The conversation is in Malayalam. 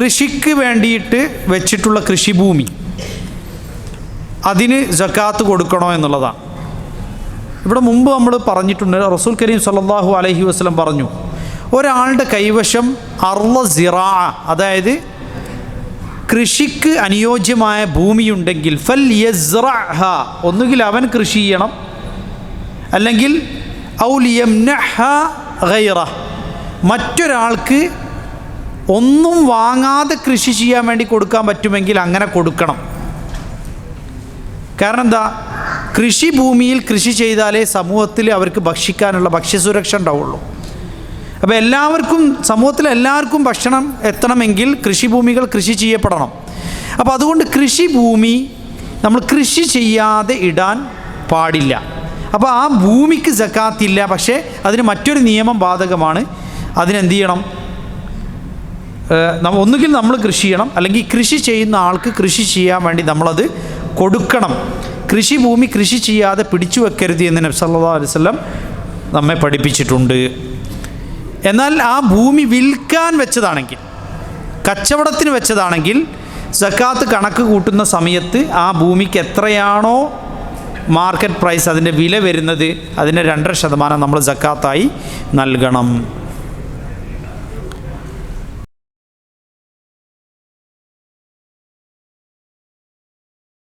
കൃഷിക്ക് വേണ്ടിയിട്ട് വെച്ചിട്ടുള്ള കൃഷിഭൂമി. അതിന് ജക്കാത്ത് കൊടുക്കണോ എന്നുള്ളതാണ്. ഇവിടെ മുമ്പ് നമ്മൾ പറഞ്ഞിട്ടുണ്ട് റസൂൽ കരീം സല്ലാഹു അലഹി വസ്ലം പറഞ്ഞു ഒരാളുടെ കൈവശം അർള സിറാ അതായത് കൃഷിക്ക് അനുയോജ്യമായ ഭൂമിയുണ്ടെങ്കിൽ ഫൽ യസ്റഹ ഒന്നുകിൽ അവൻ കൃഷി ചെയ്യണം അല്ലെങ്കിൽ ഔലിയം മറ്റൊരാൾക്ക് ഒന്നും വാങ്ങാതെ കൃഷി ചെയ്യാൻ വേണ്ടി കൊടുക്കാൻ പറ്റുമെങ്കിൽ അങ്ങനെ കൊടുക്കണം. കാരണം എന്താ? കൃഷി ഭൂമിയിൽ കൃഷി ചെയ്താലേ സമൂഹത്തിൽ അവർക്ക് ഭക്ഷിക്കാനുള്ള ഭക്ഷ്യസുരക്ഷ ഉണ്ടാവുള്ളൂ. അപ്പോൾ എല്ലാവർക്കും സമൂഹത്തിൽ എല്ലാവർക്കും ഭക്ഷണം എത്തണമെങ്കിൽ കൃഷിഭൂമികൾ കൃഷി ചെയ്യപ്പെടണം. അപ്പോൾ അതുകൊണ്ട് കൃഷിഭൂമി നമ്മൾ കൃഷി ചെയ്യാതെ ഇടാൻ പാടില്ല. അപ്പോൾ ആ ഭൂമിക്ക് ജക്കാത്തില്ല പക്ഷേ അതിന് മറ്റൊരു നിയമം ബാധകമാണ്. അതിനെന്ത് ചെയ്യണം? ഒന്നുകിൽ നമ്മൾ കൃഷി ചെയ്യണം അല്ലെങ്കിൽ കൃഷി ചെയ്യുന്ന ആൾക്ക് കൃഷി ചെയ്യാൻ വേണ്ടി നമ്മളത് കൊടുക്കണം. കൃഷി ഭൂമി കൃഷി ചെയ്യാതെ പിടിച്ചു വെക്കരുത് എന്ന് നബി സല്ലല്ലാഹു അലൈഹി വസല്ലം നമ്മെ പഠിപ്പിച്ചിട്ടുണ്ട്. എന്നാൽ ആ ഭൂമി വിൽക്കാൻ വെച്ചതാണെങ്കിൽ കച്ചവടത്തിന് വെച്ചതാണെങ്കിൽ സക്കാത്ത് കണക്ക് കൂട്ടുന്ന സമയത്ത് ആ ഭൂമിക്ക് എത്രയാണോ മാർക്കറ്റ് പ്രൈസ് അതിന്റെ വില വരുന്നത് അതിന്റെ രണ്ടര ശതമാനം നമ്മൾ സക്കാത്തായി നൽകണം.